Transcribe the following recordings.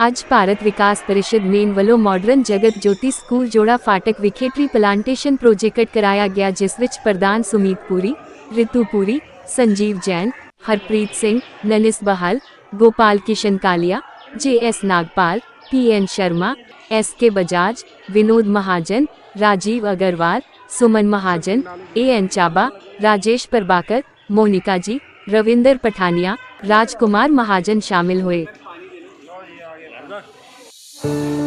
आज विकास परिषद मेन वालों मॉडर्न जगत ज्योति स्कूल जोड़ा फाटक विखे ट्री પ્લાન્ટેશન प्रोजेक्ट कराया गया जिस विच प्रधान Sumeet Puri Ritu Puri Sanjeev Jain Harpreet Singh Lalit Behl Gopal Kishan Kalia J S Nagpal P N Sharma S K Bajaj Vinod Mahajan Rajiv Agarwal Suman Mahajan A N Chabba Rajesh Prabhakar Monika ji Ravinder Pathania Rajkumar Mahajan शामिल हुए you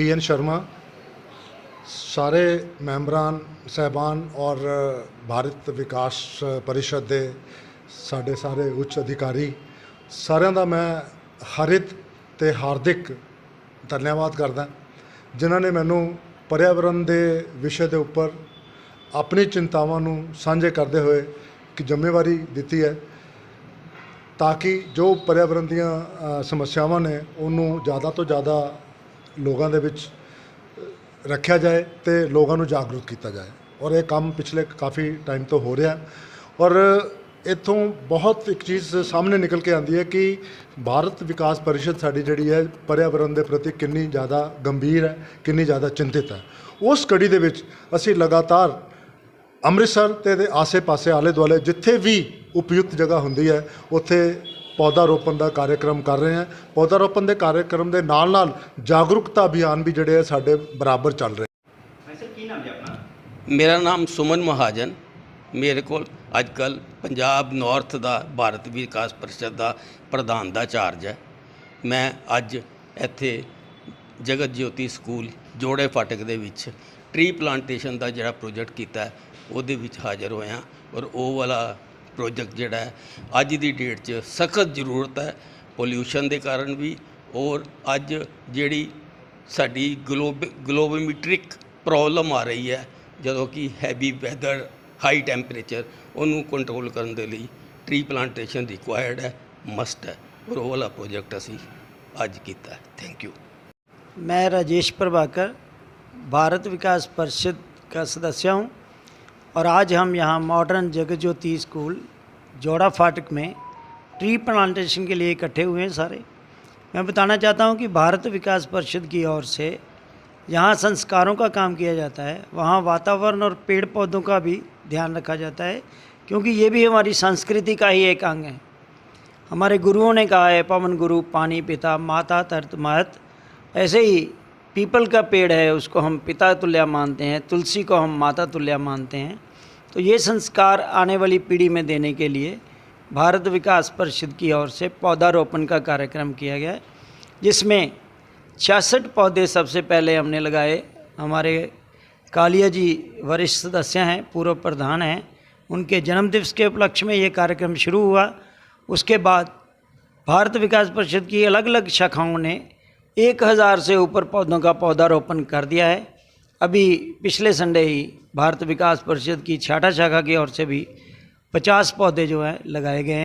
ਐਨ ਸ਼ਰਮਾ ਸਾਰੇ ਮੈਂਬਰਾਂ ਸਹਿਬਾਨ ਔਰ ਭਾਰਤ ਵਿਕਾਸ ਪਰਿਸ਼ਦ ਦੇ ਸਾਡੇ ਸਾਰੇ ਉੱਚ ਅਧਿਕਾਰੀ ਸਾਰਿਆਂ ਦਾ ਮੈਂ ਹਰਿਤ ਤੇ ਹਾਰਦਿਕ ਧੰਨਵਾਦ ਕਰਦਾ ਜਿਨ੍ਹਾਂ ਨੇ ਮੈਨੂੰ ਪਰਿਆਵਰਣ ਦੇ ਵਿਸ਼ੇ ਦੇ ਉੱਪਰ ਆਪਣੀ ਚਿੰਤਾਵਾਂ ਨੂੰ ਸਾਂਝੇ ਕਰਦੇ ਹੋਏ ਕਿ ਜ਼ਿੰਮੇਵਾਰੀ ਦਿੱਤੀ ਹੈ ਤਾਂ ਕਿ ਜੋ ਪਰਿਆਵਰਣ ਦੀਆਂ ਸਮੱਸਿਆਵਾਂ ਨੇ ਉਹਨੂੰ ਜ਼ਿਆਦਾ ਤੋਂ ਜ਼ਿਆਦਾ ਲੋਕਾਂ ਦੇ ਵਿੱਚ ਰੱਖਿਆ ਜਾਏ ਤੇ ਲੋਕਾਂ ਨੂੰ ਜਾਗਰੂਕ ਕੀਤਾ ਜਾਏ ਔਰ ਇਹ ਕੰਮ ਪਿਛਲੇ ਕਾਫੀ ਟਾਈਮ ਤੋਂ ਹੋ ਰਿਹਾ ਔਰ ਇਥੋਂ ਬਹੁਤ ਇੱਕ ਚੀਜ਼ ਸਾਹਮਣੇ ਨਿਕਲ ਕੇ ਆਉਂਦੀ ਹੈ ਕਿ ਭਾਰਤ ਵਿਕਾਸ ਪਰਿਸ਼ਦ ਸਾਡੀ ਜਿਹੜੀ ਹੈ ਪਰਿਆਵਰਣ ਦੇ ਪ੍ਰਤੀ ਕਿੰਨੀ ਜ਼ਿਆਦਾ ਗੰਭੀਰ ਹੈ ਕਿੰਨੀ ਜ਼ਿਆਦਾ ਚਿੰਤਿਤ ਹੈ ਉਸ ਕੜੀ ਦੇ ਵਿੱਚ ਅਸੀਂ ਲਗਾਤਾਰ ਅੰਮ੍ਰਿਤਸਰ ਤੇ ਦੇ ਆਸੇ-ਪਾਸੇ ਆਲੇ-ਦੁਆਲੇ ਜਿੱਥੇ ਵੀ ਉਪਯੁਕਤ ਜਗ੍ਹਾ ਹੁੰਦੀ ਹੈ ਉੱਥੇ ਪੌਦਾ ਰੋਪਣ ਦਾ ਕਾਰਜਕ੍ਰਮ ਕਰ ਰਹੇ ਹਾਂ ਪੌਦਾ ਰੋਪਣ ਦੇ ਕਾਰਜਕ੍ਰਮ ਦੇ ਨਾਲ ਨਾਲ ਜਾਗਰੂਕਤਾ ਅਭਿਆਨ ਵੀ ਜਿਹੜੇ ਆ ਸਾਡੇ ਬਰਾਬਰ ਚੱਲ ਰਹੇ ਵੈਸੇ ਕੀ ਨਾਮ ਹੈ ਆਪਣਾ ਮੇਰਾ ਨਾਮ ਸੁਮਨ ਮਹਾਜਨ ਮੇਰੇ ਕੋਲ ਅੱਜ ਕੱਲ ਪੰਜਾਬ ਨਾਰਥ ਦਾ ਭਾਰਤ ਵਿਕਾਸ ਪਰਿਸ਼ਦ ਦਾ ਪ੍ਰਧਾਨ ਦਾ ਚਾਰਜ ਹੈ ਮੈਂ ਅੱਜ ਇੱਥੇ ਜਗਤ ਜੋਤੀ ਸਕੂਲ ਜੋੜੇ ਫਾਟਕ ਦੇ ਵਿੱਚ ਟ੍ਰੀ ਪਲਾਂਟੇਸ਼ਨ ਦਾ ਜਿਹੜਾ ਪ੍ਰੋਜੈਕਟ ਕੀਤਾ ਉਹਦੇ ਵਿੱਚ ਹਾਜ਼ਰ ਹੋਇਆ ਔਰ ਉਹ ਵਾਲਾ ਪ੍ਰੋਜੈਕਟ ਜਿਹੜਾ ਅੱਜ ਦੀ ਡੇਟ 'ਚ ਸਖਤ ਜ਼ਰੂਰਤ ਹੈ ਪੋਲਿਊਸ਼ਨ ਦੇ ਕਾਰਨ ਵੀ ਔਰ ਅੱਜ ਜਿਹੜੀ ਸਾਡੀ ਗਲੋਬ ਗਲੋਬੋਮੀਟ੍ਰਿਕ ਪ੍ਰੋਬਲਮ ਆ ਰਹੀ ਹੈ ਜਦੋਂ ਕਿ ਹੈਵੀ ਵੈਦਰ ਹਾਈ ਟੈਂਪਰੇਚਰ ਉਹਨੂੰ ਕੰਟਰੋਲ ਕਰਨ ਦੇ ਲਈ ਟ੍ਰੀ ਪਲਾਂਟੇਸ਼ਨ ਰਿਕੁਆਇਰਡ ਹੈ ਮਸਟ ਹੈ ਔਰ ਉਹ ਵਾਲਾ ਪ੍ਰੋਜੈਕਟ ਅਸੀਂ ਅੱਜ ਕੀਤਾ ਥੈਂਕ ਯੂ ਮੈਂ ਰਾਜੇਸ਼ प्रभाकर ਭਾਰਤ ਵਿਕਾਸ परिषद ਦਾ ਸਦਸਿਆ ਹਾਂ और आज हम यहाँ मॉडर्न जगत ज्योति स्कूल जोड़ा फाटक में ट्री प्लांटेशन के लिए इकट्ठे हुए हैं सारे मैं बताना चाहता हूँ कि भारत विकास परिषद की ओर से यहाँ संस्कारों का काम किया जाता है वहाँ वातावरण और पेड़ पौधों का भी ध्यान रखा जाता है क्योंकि ये भी हमारी संस्कृति का ही एक अंग है हमारे गुरुओं ने कहा है पवन गुरु पानी पिता माता तर्त महत ऐसे ही पीपल का पेड़ है उसको हम पिता तुल्य मानते हैं तुलसी को हम माता तुल्य मानते हैं तो ये संस्कार आने वाली पीढ़ी में देने के लिए भारत विकास परिषद की ओर से पौधारोपण का कार्यक्रम किया गया जिसमें छियासठ पौधे सबसे पहले हमने लगाए हमारे कालिया जी वरिष्ठ सदस्य हैं पूर्व प्रधान हैं उनके जन्मदिवस के उपलक्ष्य में ये कार्यक्रम शुरू हुआ उसके बाद भारत विकास परिषद की अलग अलग शाखाओं ने एक हज़ार से ऊपर पौधों का पौधारोपण कर दिया है अभी पिछले संडे ही भारत विकास परिषद की छाटा शाखा की ओर से भी पचास पौधे जो हैं लगाए गए हैं